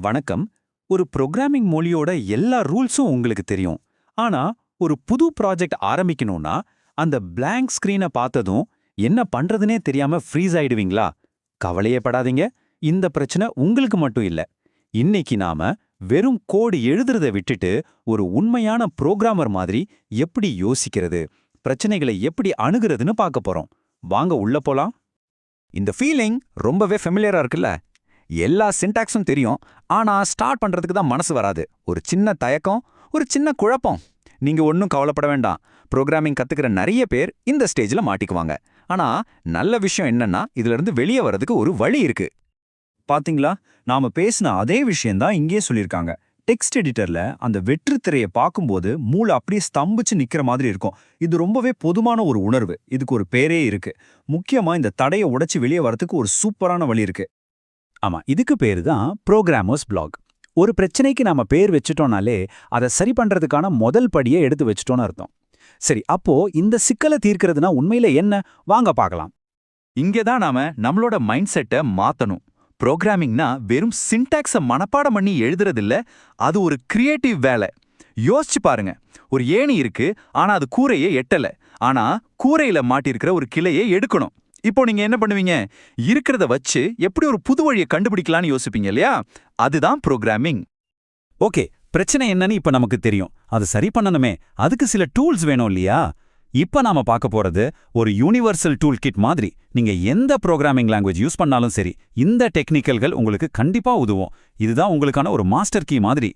வணக்கம். ஒரு ப்ரோக்ராமிங் மொழியோட எல்லா ரூல்ஸும் உங்களுக்கு தெரியும். ஆனா ஒரு புது ப்ராஜெக்ட் ஆரம்பிக்கணும்னா அந்த பிளாங்க் ஸ்கிரீனை பார்த்ததும் என்ன பண்றதுனே தெரியாம ஃப்ரீஸ் ஆயிடுவீங்களா? கவலையே படாதீங்க. இந்த பிரச்சனை உங்களுக்கு மட்டும் இல்ல. இன்னைக்கு நாம வெறும் கோடு எழுதுறதை விட்டுட்டு ஒரு உண்மையான புரோகிராமர் மாதிரி எப்படி யோசிக்கிறது? பிரச்சனைகளை எப்படி அணுகிறதுன்னு பார்க்க போறோம். வாங்க உள்ள போலாம். இந்த ஃபீலிங் ரொம்பவே ஃபெமிலியரா இருக்குல்ல? எல்லா சின்டாக்ஸும் தெரியும் ஆனா ஸ்டார்ட் பண்றதுக்கு தான் மனசு வராது. ஒரு சின்ன தயக்கம் ஒரு சின்ன குழப்பம். நீங்க ஒன்றும் கவலைப்பட வேண்டாம். ப்ரோக்ராமிங் கற்றுக்கிற நிறைய பேர் இந்த ஸ்டேஜ்ல மாட்டிக்குவாங்க. ஆனா நல்ல விஷயம் என்னன்னா இதுல இருந்து வெளியே வர்றதுக்கு ஒரு வழி இருக்கு. பாத்தீங்களா? நாம பேசின அதே விஷயம்தான் இங்கேயே சொல்லியிருக்காங்க. டெக்ஸ்ட் எடிட்டர்ல அந்த வெற்று திரையை பார்க்கும்போது மூளை அப்படியே ஸ்தம்பிச்சு நிக்கிற மாதிரி இருக்கும். இது ரொம்பவே பொதுமான ஒரு உணர்வு. இதுக்கு ஒரு பேரே இருக்கு. முக்கியமா இந்த தடையை உடைச்சு வெளியே வரத்துக்கு ஒரு சூப்பரான வழி இருக்கு. ஆமா இதுக்கு பேரு தான் ப்ரோக்ராமர்ஸ் பிளாக் ஒரு பிரச்சனைக்கு நாம பேர் வச்சுட்டோம்னாலே அதை சரி பண்றதுக்கான முதல் படியை எடுத்து வச்சுட்டோம்னு அர்த்தம். சரி அப்போ இந்த சிக்கலை தீர்க்கிறதுனா உண்மையில என்ன? வாங்க பார்க்கலாம். இங்கே தான் நாம நம்மளோட மைண்ட் செட்டை மாத்தணும். ப்ரோக்ராமிங்னா வெறும் சின்டாக்ஸை மனப்பாடம் பண்ணி எழுதுறதில்ல அது ஒரு கிரியேட்டிவ் வேலை. யோசிச்சு பாருங்க. ஒரு ஏணி இருக்கு ஆனா அது கூரையே எட்டல. ஆனா கூரையில மாட்டியிருக்கிற ஒரு கிளையை எடுக்கணும். இப்போ நீங்க என்ன பண்ணுவீங்க? இருக்கிறத வச்சு எப்படி ஒரு புது வழியை கண்டுபிடிக்கலாம்னு யோசிப்பீங்க இல்லையா? அதுதான் ப்ரோக்ராமிங் ஓகே பிரச்சனை என்னன்னு இப்ப நமக்கு தெரியும். அது சரி பண்ணணுமே. அதுக்கு சில டூல்ஸ் வேணும் இல்லையா? இப்ப நாம பார்க்க போறது ஒரு யூனிவர்சல் டூல் கிட் மாதிரி. நீங்க எந்த ப்ரோக்ராமிங் லாங்குவேஜ் யூஸ் பண்ணாலும் சரி இந்த டெக்னிக்கல்கள் உங்களுக்கு கண்டிப்பா உதவும். இதுதான் உங்களுக்கான ஒரு மாஸ்டர் கீ மாதிரி.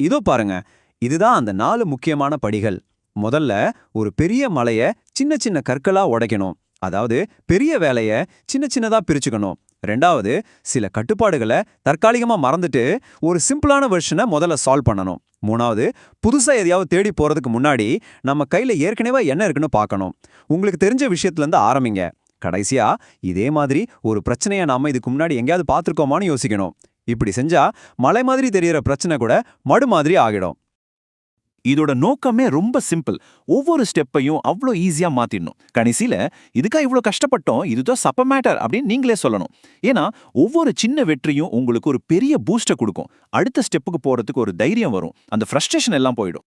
இதோ பாருங்க. இதுதான் அந்த நாலு முக்கியமான படிகள். முதல்ல ஒரு பெரிய மலைய சின்ன சின்ன கற்களா உடைக்கணும். அதாவது பெரிய வேலைய சின்ன சின்னதா பிரிச்சுக்கணும். ரெண்டாவது சில கட்டுப்பாடுகளை தற்காலிகமா மறந்துட்டு ஒரு சிம்பிளான வெர்ஷனை முதல்ல சால்வ் பண்ணணும். மூணாவது புதுசா எதையாவது தேடி போறதுக்கு முன்னாடி நம்ம கையில ஏற்கனவே என்ன இருக்குன்னு பார்க்கணும். உங்களுக்கு தெரிஞ்ச விஷயத்துல இருந்து ஆரம்பிங்க. கடைசியா இதே மாதிரி ஒரு பிரச்சனையை நாம இதுக்கு முன்னாடி எங்கேயாவது பார்த்துருக்கோமான்னு யோசிக்கணும். இப்படி செஞ்சா மலை மாதிரி தெரியற பிரச்சனை கூட மடு மாதிரி ஆகிடும். இதோட நோக்கமே ரொம்ப சிம்பிள் ஒவ்வொரு ஸ்டெப்பையும் அவ்வளோ ஈஸியா மாத்திடணும். கடைசியில் இதுக்கா இவ்வளோ கஷ்டப்பட்டோம்? இதுதான் சப்ப மேட்டர் அப்படின்னு நீங்களே சொல்லணும். ஏன்னா ஒவ்வொரு சின்ன வெற்றியும் உங்களுக்கு ஒரு பெரிய பூஸ்டை கொடுக்கும். அடுத்த ஸ்டெப்புக்கு போறதுக்கு ஒரு தைரியம் வரும். அந்த ஃப்ரஸ்ட்ரேஷன் எல்லாம் போயிடும்.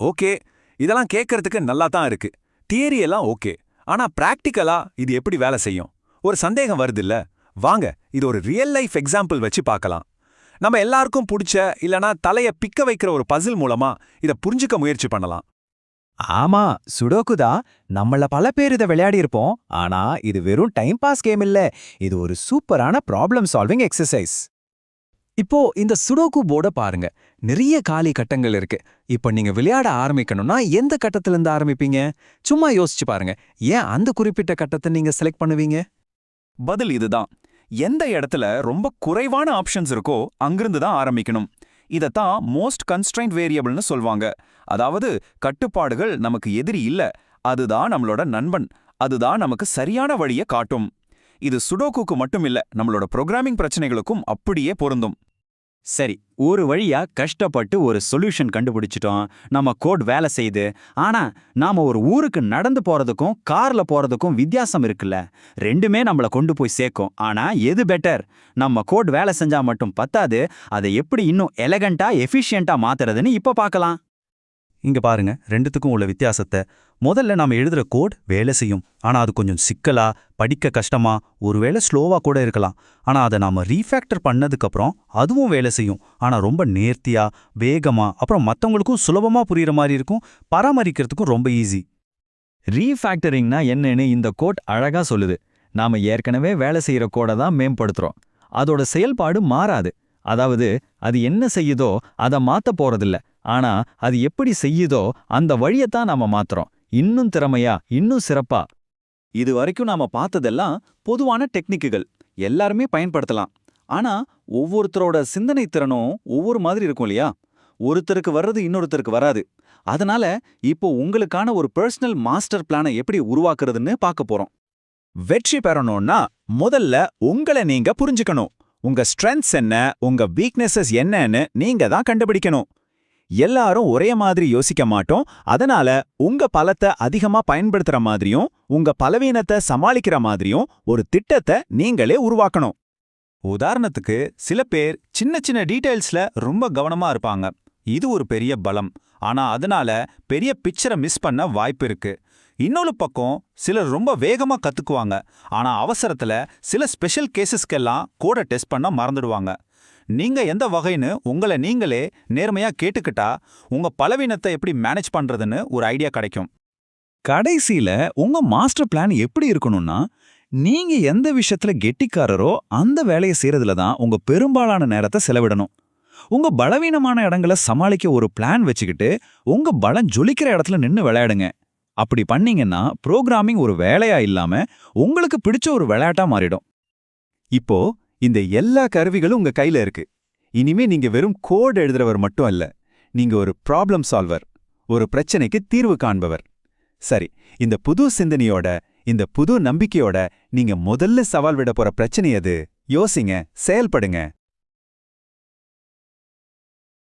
ஓகே. இதெல்லாம் கேட்கறதுக்கு நல்லா தான் இருக்கு. தியரி எல்லாம் ஓகே. ஆனா பிராக்டிக்கலா இது எப்படி வேலை செய்யும்? ஒரு சந்தேகம் வருதுல்ல? வாங்க இது ஒரு ரியல் லைஃப் எக்ஸாம்பிள் வச்சு பார்க்கலாம். நம்ம எல்லாருக்கும் பிடிச்ச இல்லனா தலைய பிக்க வைக்கிற ஒரு பசில் மூலமா இத புரிஞ்சுக்க முயற்சி பண்ணலாம். ஆமா சுடோக்கு தான். நம்மள பல பேர் இதை விளையாடி இருப்போம். ஆனா இது வெறும் டைம் பாஸ் கேம் இல்ல. இது ஒரு சூப்பரான ப்ராப்ளம் சால்விங் எக்ஸசைஸ் இப்போ இந்த சுடோக்கு போர்டை பாருங்க. நிறைய காலி கட்டங்கள் இருக்கு. இப்போ நீங்க விளையாட ஆரம்பிக்கணும்னா எந்த கட்டத்துல இருந்து ஆரம்பிப்பீங்க? சும்மா யோசிச்சு பாருங்க. ஏன் அந்த குறிப்பிட்ட கட்டத்தை நீங்க செலக்ட் பண்ணுவீங்க? பதில் இதுதான் எந்த இடத்துல ரொம்ப குறைவான ஆப்ஷன்ஸ் இருக்கோ அங்கிருந்து தான் ஆரம்பிக்கணும். இதைத்தான் மோஸ்ட் கன்ஸ்ட்ரைண்ட் வேரியபிள்னு சொல்வாங்க. அதாவது கட்டுப்பாடுகள் நமக்கு எதிரி இல்ல. அதுதான் நம்மளோட நண்பன். அதுதான் நமக்கு சரியான வழியை காட்டும். இது சுடோக்குக்கு மட்டும் இல்ல நம்மளோட ப்ரோக்ராமிங் பிரச்சனைகளுக்கும் அப்படியே பொருந்தும். சரி ஒரு வழியா கஷ்டப்பட்டு ஒரு சொல்யூஷன் கண்டுபிடிச்சிட்டோம். நம்ம கோட் வேலை செய்யுது. ஆனா நாம ஒரு ஊருக்கு நடந்து போறதுக்கும் கார்ல போறதுக்கும் வித்தியாசம் இருக்குல்ல. ரெண்டுமே நம்மள கொண்டு போய் சேர்க்கும். ஆனா எது பெட்டர் நம்ம கோட் வேலை செஞ்சா மட்டும் பத்தாது. அதை எப்படி இன்னும் எலகண்டா எஃபிஷியண்டா மாத்துறதுன்னு இப்ப பார்க்கலாம். இங்க பாருங்க ரெண்டுத்துக்கும் உள்ள வித்தியாசத்தை. முதல்ல நாம எழுதுற கோட் வேலை செய்யும். ஆனா அது கொஞ்சம் சிக்கலா படிக்க கஷ்டமா ஒருவேளை ஸ்லோவா கூட இருக்கலாம். ஆனா அதை நாம ரீஃபேக்டர் பண்ணதுக்கப்புறம் அதுவும் வேலை செய்யும். ஆனா ரொம்ப நேர்த்தியா வேகமா அப்புறம் மத்தவங்களுக்கும் சுலபமா புரியுற மாதிரி இருக்கும். பராமரிக்கிறதுக்கும் ரொம்ப ஈஸி ரீஃபேக்டரிங்னா என்னன்னு இந்த கோட் அழகா சொல்லுது. நாம ஏற்கனவே வேலை செய்யற கோடை தான் மேம்படுத்துறோம். அதோட செயல்பாடு மாறாது. அதாவது அது என்ன செய்யுதோ அதை மாற்ற போறதில்ல. ஆனா அது எப்படி செய்யுதோ அந்த வழியத்தான் நாம மாத்துறோம். இன்னும் திறமையா இன்னும் சிறப்பா. இது வரைக்கும் நாம பார்த்ததெல்லாம் பொதுவான டெக்னிக்குகள். எல்லாருமே பயன்படுத்தலாம். ஆனா ஒவ்வொருத்தரோட சிந்தனை திறனும் ஒவ்வொரு மாதிரி இருக்கும் இல்லையா? ஒருத்தருக்கு வர்றது இன்னொருத்தருக்கு வராது. அதனால இப்போ உங்களுக்கான ஒரு பர்சனல் மாஸ்டர் பிளானை எப்படி உருவாக்குறதுன்னு பார்க்க போறோம். வெற்றி பெறணும்னா முதல்ல உங்களை நீங்க புரிஞ்சுக்கணும். உங்க ஸ்ட்ரென்த்ஸ் என்ன உங்க வீக்னஸஸ் என்னன்னு நீங்க தான் கண்டுபிடிக்கணும். எல்லாரும் ஒரே மாதிரி யோசிக்க மாட்டோம். அதனால உங்க பலத்தை அதிகமா பயன்படுத்துற மாதிரியும் உங்க பலவீனத்தை சமாளிக்கிற மாதிரியும் ஒரு திட்டத்தை நீங்களே உருவாக்கணும். உதாரணத்துக்கு சில பேர் சின்ன சின்ன டீடைல்ஸ்ல ரொம்ப கவனமா இருப்பாங்க. இது ஒரு பெரிய பலம். ஆனா அதனால பெரிய பிக்சரை மிஸ் பண்ண வாய்ப்பு இருக்கு. இன்னொரு பக்கம் சிலர் ரொம்ப வேகமா கத்துக்குவாங்க. ஆனா அவசரத்துல சில ஸ்பெஷல் கேசஸ்க்கெல்லாம் கோடை டெஸ்ட் பண்ண மறந்துடுவாங்க. நீங்க எந்த வகைன்னு உங்களை நீங்களே நேர்மையா கேட்டுக்கிட்டா உங்க பலவீனத்தை எப்படி மேனேஜ் பண்றதுன்னு ஒரு ஐடியா கிடைக்கும். கடைசியில உங்க மாஸ்டர் பிளான் எப்படி இருக்கணும்னா நீங்க எந்த விஷயத்துல கெட்டிக்காரரோ அந்த வேலையை செய்யறதுல தான் உங்க பெரும்பாலான நேரத்தை செலவிடணும். உங்க பலவீனமான இடங்களை சமாளிக்க ஒரு பிளான் வச்சுக்கிட்டு உங்க பலம் ஜொலிக்கிற இடத்துல நின்னு விளையாடுங்க. அப்படி பண்ணீங்கன்னா ப்ரோக்ராமிங் ஒரு வேலையா இல்லாம உங்களுக்கு பிடிச்ச ஒரு விளையாட்டா மாறிடும். இப்போ இந்த எல்லா கருவிகளும் உங்க கையில இருக்கு. இனிமே நீங்க வெறும் கோட் எழுதுறவர் மட்டும் அல்ல நீங்க ஒரு ப்ராப்ளம் சால்வர் ஒரு பிரச்சனைக்கு தீர்வு காண்பவர். சரி இந்த புது சிந்தனையோட இந்த புது நம்பிக்கையோட நீங்க முதல்ல சவால் விட போற பிரச்சனை அது யோசிங்க செயல்படுங்க.